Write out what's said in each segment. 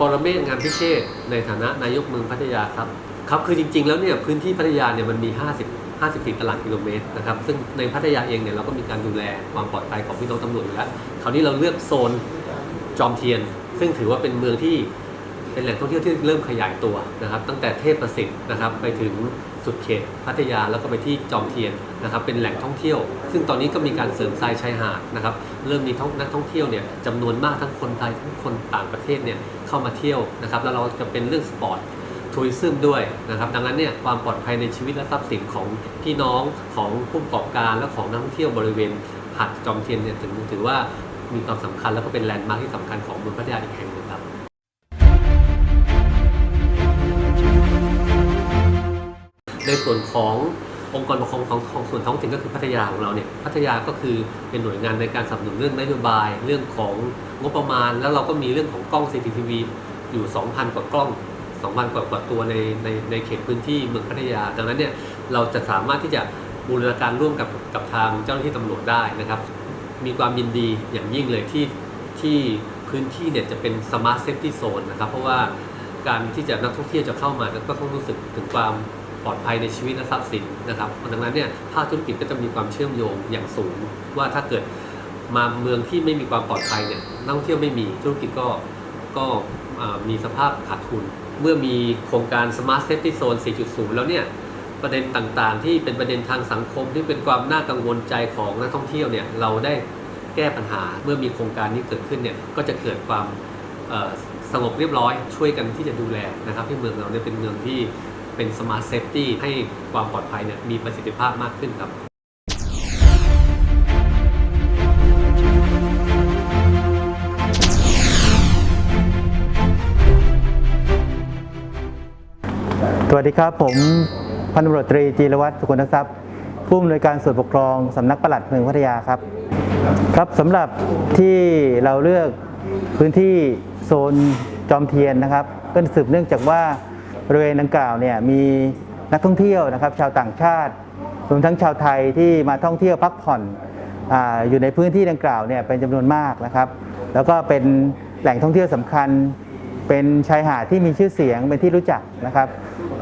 ปรเมศงานพิเชษในฐานะนายกเมืองพัทยาครับครับคือจริง ๆ แล้วเนี่ยพื้นที่พัทยาเนี่ยมันมี 50 54 ตารางกิโลเมตรนะครับซึ่งในพัทยาเองเนี่ยเราก็มีการดูแลความปลอดภัยของพี่น้องตำรวจอยู่แล้วคราวนี้เราเลือกโซนจอมเทียน ซึ่งถือว่าเป็นเมืองที่เป็นแหล่งท่องเที่ยวที่เริ่มขยายตัวนะครับ ตั้งแต่เทพประสิทธิ์นะครับไปถึง สุดเขตพัทยาแล้วก็ไปที่จอมเทียนนะครับเป็นแหล่งท่องเที่ยว ซึ่งตอนนี้ก็มีการเสริมทรายชายหาดนะครับเริ่มมีท่องนักท่องเที่ยวเนี่ยจำนวนมากทั้งคนไทยทั้งคนต่างประเทศเนี่ยเข้ามาเที่ยวนะครับแล้วเราจะเป็นเรื่องสปอร์ตทัวริซึมด้วยนะครับดังนั้นเนี่ยความปลอดภัยในชีวิตและทรัพย์สินของพี่น้องของผู้ประกอบการและของนักท่องเที่ยวบริเวณหาดจอมเทียนเนี่ยถึงถือว่ามีความสำคัญแล้วก็เป็นแลนด์มาร์คที่สำคัญของเมืองพัทยาอีกแห่ง ในส่วนขององค์กรปกครองของของส่วนท้องถิ่นก็คือพัทยาของเราเนี่ยพัทยาก็คือเป็นหน่วยงานในการสนับสนุนเรื่องนโยบาย เรื่องของงบประมาณ แล้วเราก็มีเรื่องของกล้อง CCTV อยู่ 2,000 กว่ากล้อง 2,000 กว่ากว่าตัวในในในเขตพื้นที่เมืองพัทยา ดังนั้นเนี่ยเราจะสามารถที่จะบูรณาการร่วมกับกับทางเจ้าหน้าที่ตำรวจได้นะครับ มีความยินดีอย่างยิ่งเลยที่ที่พื้นที่เนี่ยจะเป็นสมาร์ทเซฟตี้โซนนะครับ เพราะว่าการที่จะนักท่องเที่ยวจะเข้ามาก็ต้องรู้สึกถึงความ ปลอดภัยในชีวิตและทรัพย์สินนะครับดังนั้นเนี่ยภาคธุรกิจก็จะมีความเชื่อมโยงอย่างสูง ว่าถ้าเกิดมาเมืองที่ไม่มีความปลอดภัยเนี่ยนักท่องเที่ยวไม่มีธุรกิจก็ก็มีสภาพขาดทุน เมื่อมีโครงการ Smart Safety Zone 4.0 แล้วเนี่ยประเด็นต่างๆ ที่เป็นประเด็นทางสังคมที่เป็นความน่ากังวลใจของนักท่องเที่ยวเนี่ยเราได้แก้ปัญหาเมื่อมีโครงการนี้เกิดขึ้นเนี่ยก็จะเกิดความสงบเรียบร้อยช่วยกันที่จะดูแลนะครับที่เมืองเราเนี่ยเป็นเมืองที่ เป็นสมาร์ทเซฟตี้ให้ความปลอดภัยเนี่ยมีประสิทธิภาพมากขึ้นครับสวัสดีครับ ผมพันตำรวจตรีจีรวัตรสุขนทรัพย์ ผู้อำนวยการส่วนปกครองสำนักปลัดเมืองพัทยาครับ ครับสำหรับที่เราเลือกพื้นที่โซนจอมเทียนนะครับ ก็สืบเนื่องจากว่า บริเวณดังกล่าวเนี่ยมีนักท่องเที่ยวนะครับ ชาวต่างชาติรวมทั้งชาวไทยที่มาท่องเที่ยวพักผ่อนออยู่ในพื้นที่ดังกล่าวเนี่ยเป็นจำนวนมากนะครับ แล้วก็เป็นแหล่งท่องเที่ยวสำคัญ เป็นชายหาดที่มีชื่อเสียงเป็นที่รู้จักนะครับ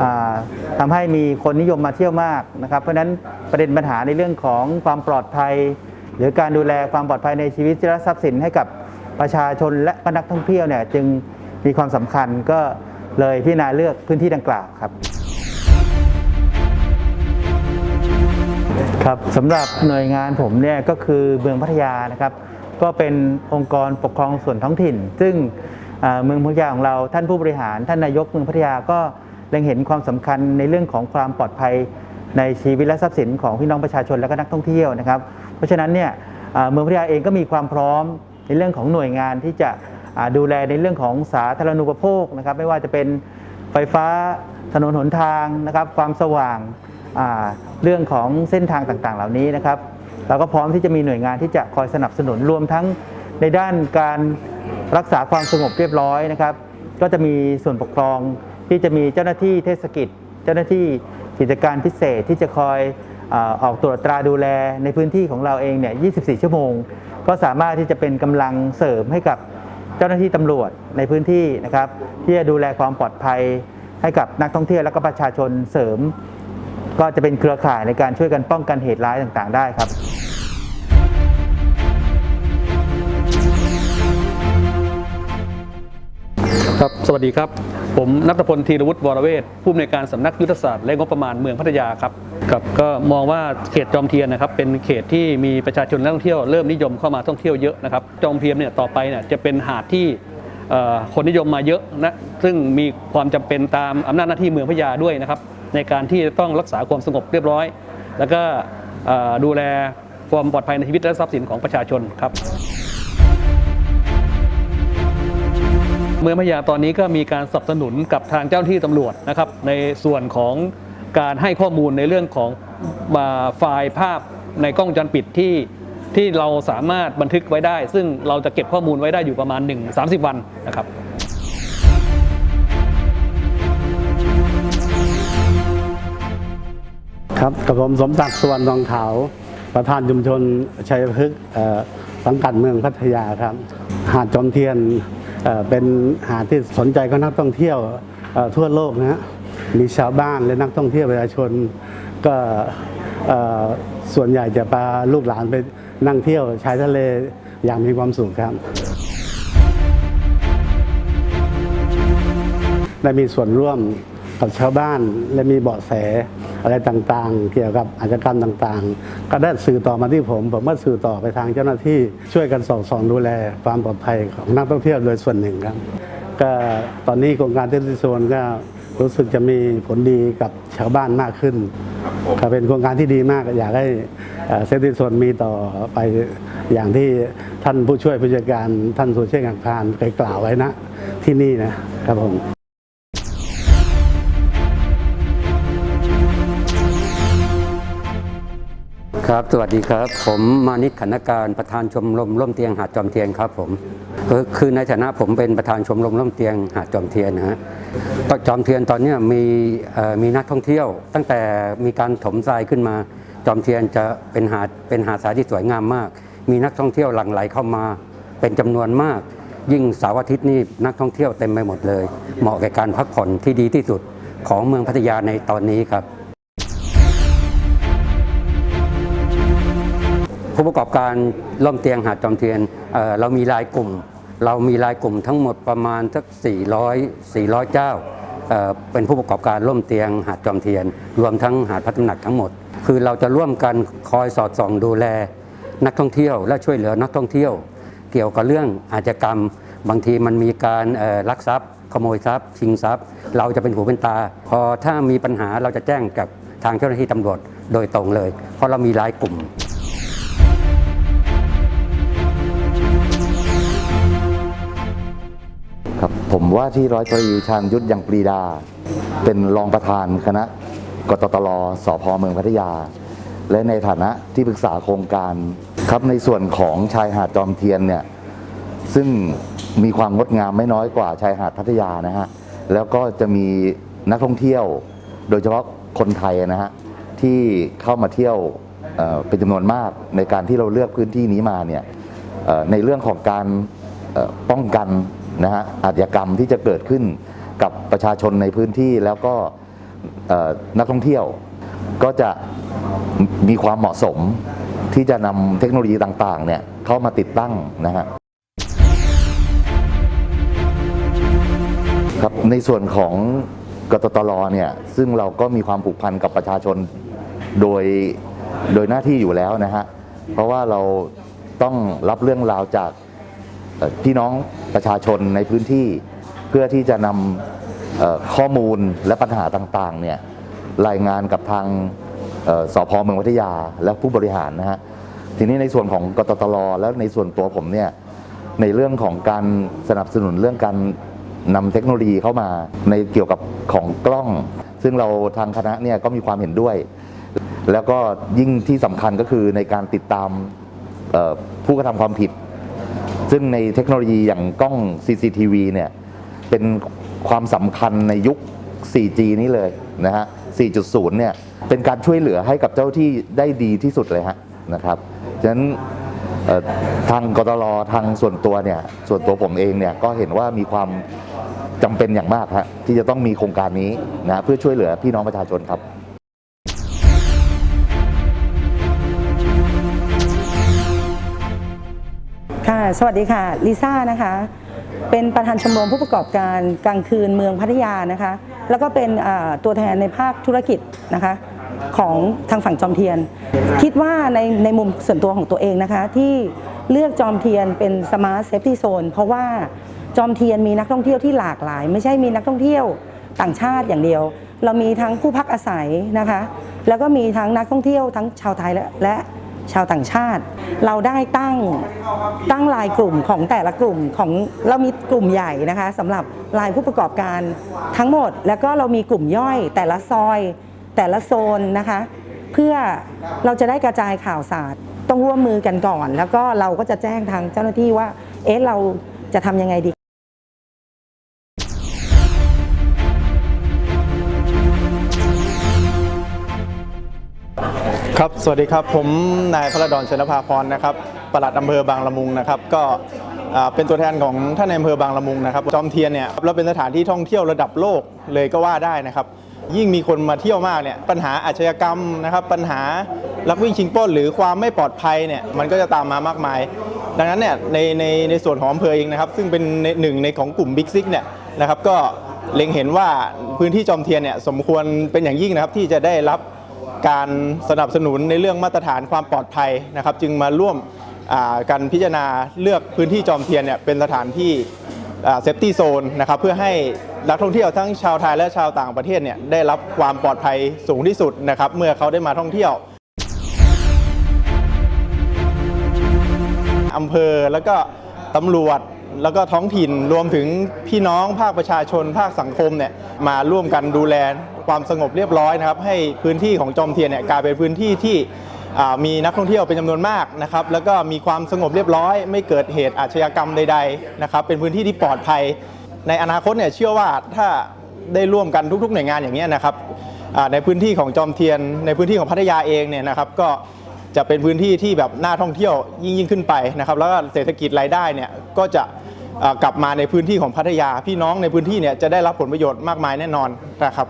อ่าทำให้มีคนนิยมมาเที่ยวมากนะครับ เพราะฉะนั้นประเด็นปัญหาในเรื่องของความปลอดภัย หรือการดูแลความปลอดภัยในชีวิตและทรัพย์สินให้กับประชาชนและก็นักท่องเที่ยวเนี่ยจึงมีความสำคัญก็ เลยพิจารณาเลือกพื้นที่ดังกล่าวครับ ครับสำหรับหน่วยงานผมเนี่ยก็คือเมืองพัทยานะครับ ก็เป็นองค์กรปกครองส่วนท้องถิ่น ซึ่งอ่าเมืองพัทยาของเราท่านผู้บริหาร ท่านนายกเมืองพัทยาก็เล็งเห็นความสำคัญในเรื่องของความปลอดภัยในชีวิตและทรัพย์สินของพี่น้องประชาชนและก็นักท่องเที่ยวนะครับ เพราะฉะนั้นเนี่ยอ่าเมืองพัทยาเองก็มีความพร้อมในเรื่องของหน่วยงานที่จะอ่า ดูแลในเรื่องของสาธารณูปโภคนะครับ ไม่ว่าจะเป็นไฟฟ้าถนนหนทางนะครับ ความสว่างาเรื่องของเส้นทางต่างๆ เหล่านี้นะครับเราก็พร้อมที่จะมีหน่วยงานที่จะคอยสนับสนุนรวมทั้งในด้านการรักษาความสงบเรียบร้อยนะครับ ก็จะมีส่วนปกครองที่จะมีเจ้าหน้าที่เทศกิจ เจ้าหน้าที่กิจการพิเศษที่จะคอยออกตรวจตราดูแลในพื้นที่ของเราเองเนี่ย 24 ชั่วโมง ก็สามารถที่จะเป็นกำลังเสริมให้กับ เจ้าหน้าที่ตำรวจในพื้นที่นะครับ ที่จะดูแลความปลอดภัยให้กับนักท่องเที่ยวและก็ประชาชนเสริม ก็จะเป็นเครือข่ายในการช่วยกันป้องกันเหตุร้ายต่างๆ ได้ครับครับ สวัสดีครับ ผมนัทพลธีรวุฒิวรเวทผู้อำนวยการสำนักยุทธศาสตร์และงบประมาณเมืองพัทยาครับครับก็มองว่าเขตจอมเทียนนะครับเป็นเขตที่มีประชาชนและนักท่องเที่ยวเริ่มนิยมเข้ามาท่องเที่ยวเยอะนะครับจอมเทียนเนี่ยต่อไปเนี่ยจะเป็นหาดที่คนนิยมมาเยอะนะซึ่งมีความจำเป็นตามอำนาจหน้าที่เมืองพัทยาด้วยนะครับ ในการที่จะต้องรักษาความสงบเรียบร้อย แล้วก็ดูแลความปลอดภัยในชีวิตและทรัพย์สินของประชาชนครับ เมืองพะยาตอนนี้ก็มีการสนับสนุนกับทางเจ้าหน้าที่ตำรวจนะครับในส่วนของการให้ข้อมูลในเรื่องของมาไฟล์ภาพในกล้องวงจรปิดที่ที่เราสามารถบันทึกไว้ได้ ซึ่งเราจะเก็บข้อมูลไว้ได้อยู่ประมาณ 1 30 วันนะครับครับกับผมสมศักดิ์สวรรณทองขาว ประธานชุมชนชัยพฤกษ์สังกัดเมืองพัทยาครับ หาดจอมเทียน เป็นหาดที่สนใจของนักท่องเที่ยวทั่วโลกนะฮะมีชาวบ้านและนักท่องเที่ยวประชาชนก็ส่วนใหญ่จะพาลูกหลานไปนั่งเที่ยวชายทะเลอย่างมีความสุขครับ ได้มีส่วนร่วมกับชาวบ้านและมีเบาะแส อะไรต่างๆ เกี่ยวกับอาชญากรรมต่างๆ ก็ได้สื่อต่อมาที่ผม ผมก็สื่อต่อไปทางเจ้าหน้าที่ช่วยกันสอดส่องดูแลความปลอดภัยของนักท่องเที่ยวโดยส่วนหนึ่งครับ ก็ตอนนี้โครงการเทสโซนก็รู้สึกจะมีผลดีกับชาวบ้านมากขึ้นก็เป็นโครงการที่ดีมากอยากให้เซนติโซนมีต่อไปอย่างที่ท่านผู้ช่วยผู้จัดการท่านสุเชษฐ์กังพานเคยกล่าวไว้นะที่นี่นะครับผม ครับ สวัสดีครับ ผมมานิตขันธการประธานชมรมร่มเตียงหาดจอมเทียนครับผมคือในฐานะผมเป็นประธานชมรมร่มเตียงหาดจอมเทียนนะฮะจอมเทียนตอนนี้มีมีนักท่องเที่ยว ตั้งแต่มีการถมทรายขึ้นมา จอมเทียนจะเป็นหาดเป็นหาดทรายที่สวยงามมาก มีนักท่องเที่ยวหลั่งไหลเข้ามาเป็นจำนวนมาก ยิ่งเสาร์อาทิตย์นี่นักท่องเที่ยวเต็มไปหมดเลย เหมาะแก่การพักผ่อนที่ดีที่สุดของเมืองพัทยาในตอนนี้ครับ ผู้ประกอบการล่มเตียงหาดจอมเทียนเอ่อเรามีรายกลุ่ม เรามีรายกลุ่มทั้งหมดประมาณสัก 400 400 เจ้าเอ่อเป็นผู้ประกอบการล่มเตียงหาดจอมเทียน รวมทั้งหาดพัฒนักทั้งหมด คือเราจะร่วมกันคอยสอดส่องดูแล นักท่องเที่ยวและช่วยเหลือนักท่องเที่ยว เกี่ยวกับเรื่องอาชญากรรม บางทีมันมีการเอ่อลักทรัพย์ ขโมยทรัพย์ ชิงทรัพย์ เราจะเป็นหูเป็นตา พอถ้ามีปัญหาเราจะแจ้งกับทางเจ้าหน้าที่ตำรวจโดยตรงเลย เพราะเรามีรายกลุ่ม ผมว่าที่ร้อยตรีชาญยุทธยังปรีดา เป็นรองประธานคณะกตตลสพเมืองพัทยา และในฐานะที่ปรึกษาโครงการครับในส่วนของชายหาดจอมเทียนเนี่ยซึ่งมีความงดงามไม่น้อยกว่าชายหาดพัทยานะฮะแล้วก็จะมีนักท่องเที่ยว โดยเฉพาะคนไทยนะฮะที่เข้ามาเที่ยวเป็นจำนวนมากในการที่เราเลือกพื้นที่นี้มาเนี่ยในเรื่องของการป้องกัน นะฮะอาชญากรรมที่จะเกิดขึ้นกับประชาชนในพื้นที่แล้วก็นักท่องเที่ยว ก็จะมีความเหมาะสมที่จะนำเทคโนโลยีต่างๆเนี่ยเข้ามาติดตั้งนะฮะครับในส่วนของกตตลเนี่ยซึ่งเราก็มีความผูกพันกับประชาชนโดยโดยหน้าที่อยู่แล้วนะฮะเพราะว่าเราต้องรับเรื่องราวจาก พี่น้องประชาชนในพื้นที่เพื่อที่จะนำข้อมูลและปัญหาต่างๆเนี่ยรายงานกับทางเอ่อสพเมืองพัทยาและผู้บริหารนะฮะทีนี้ในส่วนของกตตลและในส่วนตัวผมเนี่ยในเรื่องของการสนับสนุนเรื่องการนำเทคโนโลยีเข้ามาในเกี่ยวกับของกล้อง ซึ่งเราทางคณะเนี่ยก็มีความเห็นด้วย แล้วก็ยิ่งที่สำคัญก็คือในการติดตามผู้กระทำความผิด ซึ่งในเทคโนโลยีอย่างกล้อง CCTV เนี่ยเป็นความสำคัญในยุค 4G นี้เลยนะฮะ 4.0 เนี่ยเป็นการช่วยเหลือให้กับเจ้าที่ได้ดีที่สุดเลยฮะนะครับ ฉะนั้นทางกตลทางส่วนตัวเนี่ยส่วนตัวผมเองเนี่ยก็เห็นว่ามีความจำเป็นอย่างมากฮะที่จะต้องมีโครงการนี้นะเพื่อช่วยเหลือพี่น้องประชาชนครับ ค่ะ สวัสดีค่ะ ลิซ่านะคะ เป็นประธานชมรมผู้ประกอบการกลางคืนเมืองพัทยานะคะ แล้วก็เป็นตัวแทนในภาคธุรกิจนะคะ ของทางฝั่งจอมเทียน คิดว่าในในมุมส่วนตัวของตัวเองนะคะ ที่เลือกจอมเทียนเป็นสมาร์ทเซฟตี้โซนเพราะว่าจอมเทียนมีนักท่องเที่ยวที่หลากหลาย ไม่ใช่มีนักท่องเที่ยวต่างชาติอย่างเดียว เรามีทั้งผู้พักอาศัยนะคะ แล้วก็มีทั้งนักท่องเที่ยวทั้งชาวไทยและและ ชาวต่างชาติ เราได้ตั้งตั้งลายกลุ่มของแต่ละกลุ่มของเรามีกลุ่มใหญ่นะคะสำหรับลายผู้ประกอบการทั้งหมด แล้วก็เรามีกลุ่มย่อย แต่ละซอย แต่ละโซนนะคะ เพื่อเราจะได้กระจายข่าวสารต้องร่วมมือกันก่อน แล้วก็เราก็จะแจ้งทางเจ้าหน้าที่ว่าเอ๊ะเราจะทำยังไงดี ครับ สวัสดีครับ ผมนายพระดอนชนภาพรนะครับ ปลัดอำเภอบางละมุงนะครับ ก็เป็นตัวแทนของท่านในอำเภอบางละมุงนะครับ จอมเทียนเนี่ยเราเป็นสถานที่ท่องเที่ยวระดับโลกเลยก็ว่าได้นะครับ ยิ่งมีคนมาเที่ยวมากเนี่ย ปัญหาอาชญากรรมนะครับ ปัญหาลักวิ่งชิงปล้นหรือความไม่ปลอดภัยเนี่ย มันก็จะตามมามากมาย ดังนั้นเนี่ย ในในในส่วนของอำเภอเองนะครับ ซึ่งเป็นในหนึ่งในของกลุ่มบิ๊กซิกเนี่ยนะครับ ก็เล็งเห็นว่าพื้นที่จอมเทียนเนี่ยสมควรเป็นอย่างยิ่งนะครับที่จะได้รับ การสนับสนุนในเรื่องมาตรฐานความปลอดภัยนะครับ จึงมาร่วมการพิจารณาเลือกพื้นที่จอมเทียนเนี่ยเป็นสถานที่เซฟตี้โซนนะครับเพื่อให้นักท่องเที่ยวทั้งชาวไทยและชาวต่างประเทศเนี่ยได้รับความปลอดภัยสูงที่สุดนะครับเมื่อเขาได้มาท่องเที่ยวอำเภอแล้วก็ตำรวจ แล้วก็ท้องถิ่นรวมถึงพี่น้องภาคประชาชน ภาคสังคมเนี่ยมาร่วมกันดูแลความสงบเรียบร้อยนะครับ ให้พื้นที่ของจอมเทียนเนี่ยกลายเป็นพื้นที่ที่มีนักท่องเที่ยวเป็นจำนวนมากนะครับ แล้วก็มีความสงบเรียบร้อย ไม่เกิดเหตุอาชญากรรมใดๆนะครับ เป็นพื้นที่ที่ปลอดภัย ในอนาคตเนี่ยเชื่อว่าถ้าได้ร่วมกันทุกๆหน่วยงานอย่างนี้นะครับในพื้นที่ของจอมเทียน ในพื้นที่ของพัทยาเองเนี่ยนะครับก็ จะเป็นพื้นที่ที่แบบน่าท่องเที่ยวยิ่งยิ่งขึ้นไปนะครับแล้วก็เศรษฐกิจรายได้เนี่ยก็จะกลับมาในพื้นที่ของพัทยา พี่น้องในพื้นที่เนี่ยจะได้รับผลประโยชน์มากมายแน่นอนนะครับ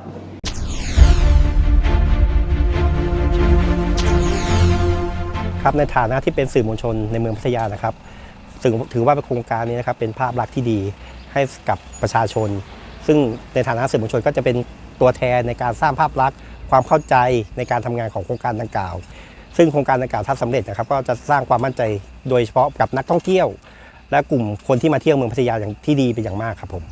ครับในฐานะที่เป็นสื่อมวลชนในเมืองพัทยานะครับถือถือว่าเป็นโครงการนี้นะครับเป็นภาพลักษณ์ที่ดีให้กับประชาชน ซึ่งในฐานะสื่อมวลชนก็จะเป็นตัวแทนในการสร้างภาพลักษณ์ความเข้าใจในการทำงานของโครงการดังกล่าว ซึ่งโครงการดังกล่าวถ้าสำเร็จนะครับก็จะสร้างความมั่นใจโดยเฉพาะกับนักท่องเที่ยว และกลุ่มคนที่มาเที่ยวเมืองพัทยาอย่างที่ดีเป็นอย่างมากครับผม